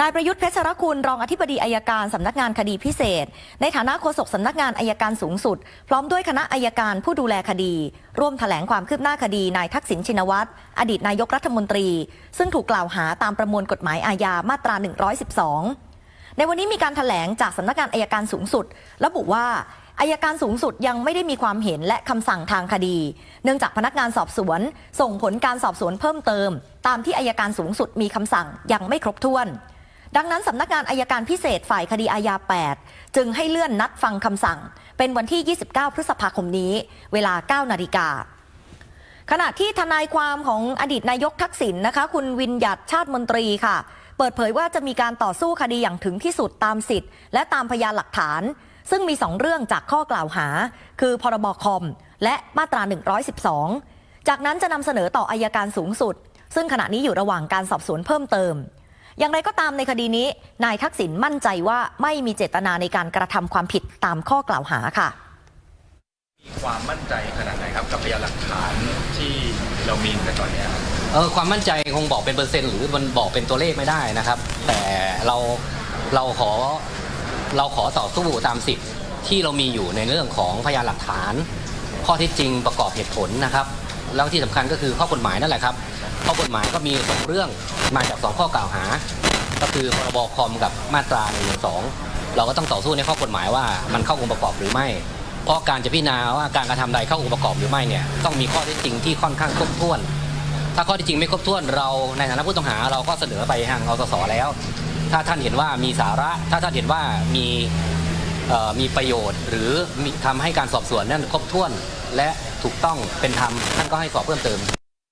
นายประยุทธ์เพชรคุณรองอธิบดีอายการสำนักงานคดีพิเศษ ในฐานะโฆษกสำนักงานอายการสูงสุด พร้อมด้วยคณะอายการผู้ดูแลคดี ร่วมแถลงความคืบหน้าคดีนายทักษิณชินวัตรอดีตนายกรัฐมนตรี ซึ่งถูกกล่าวหาตามประมวลกฎหมายอาญามาตรา 112 ในวันนี้มีการถแถลงจากสำนักงานอายการสูงสุด ระบุว่าอายการสูงสุดยังไม่ได้มีความเห็นและคำสั่งทางคดี เนื่องจากพนักงานสอบสวน ส่งผลการสอบสวนเพิ่มเติม ตามที่อายการสูงสุดมีคำสั่งยังไม่ครบถ้วน ดังนั้นสำนักงานอายการพิเศษฝ่ายคดีอาญา 8 จึงให้เลื่อนนัดฟังคำสั่ง เป็นวันที่ 29 พฤษภาคมนี้ เวลา 9 นาฬิกาขณะที่ทนายความของอดีตนายกทักษิณนะคะ คุณวินยัตชาติมนตรีค่ะ เปิดเผยว่าจะมีการต่อสู้คดีอย่างถึงที่สุดตามสิทธิ์ และตามพยานหลักฐาน ซึ่งมีสองเรื่องจากข้อกล่าวหา คือพรบคอม และมาตรา 112 จากนั้นจะนำเสนอต่ออายการสูงสุด ซึ่งขณะนี้อยู่ระหว่างการสอบสวนเพิ่มเติม อย่างไรก็ตามในคดีนี้ นายทักษิณมั่นใจว่าไม่มีเจตนาในการกระทำความผิดตามข้อกล่าวหาค่ะ มีความมั่นใจขนาดไหนครับกับพยานหลักฐานที่เรามีในตอนเนี้ยครับเออความมั่นใจคงบอกเป็นเปอร์เซ็นต์หรือมันบอกเป็นตัวเลขไม่ได้นะครับ แต่เราเราขอเราขอต่อสู้ตามสิทธิ์ที่เรามีอยู่ในเรื่องของพยานหลักฐาน ข้อเท็จจริงประกอบเหตุผลนะครับ แล้วที่สำคัญก็คือข้อกฎหมายนั่นแหละครับ ข้อกฎหมายก็มีสองเรื่องมาจากสองข้อกล่าวหา ก็คือพรบคอมกับมาตรา1นึเราก็ต้องต่อสู้ในข้อกฎหมายว่ามันเข้าองค์ประกอบหรือไม่ เพราะการจะพิจารณาว่าการกระทำใดเข้าองค์ประกอบหรือไม่เนี่ยต้องมีข้อเท็จจริงที่ค่อนข้างครบถ้วน ถ้าข้อที่จริงไม่ครบถ้วนเราในฐานะผู้ต้องหาเราก็เสนอไปทางอสสแล้ว ถ้าท่านเห็นว่ามีสาระ ถ้าท่านเห็นว่ามีมีประโยชน์ หรือมีทำให้การสอบสวนนั้นครบถ้วน และถูกต้องเป็นธรรมท่านก็ให้สอบเพิ่มเติม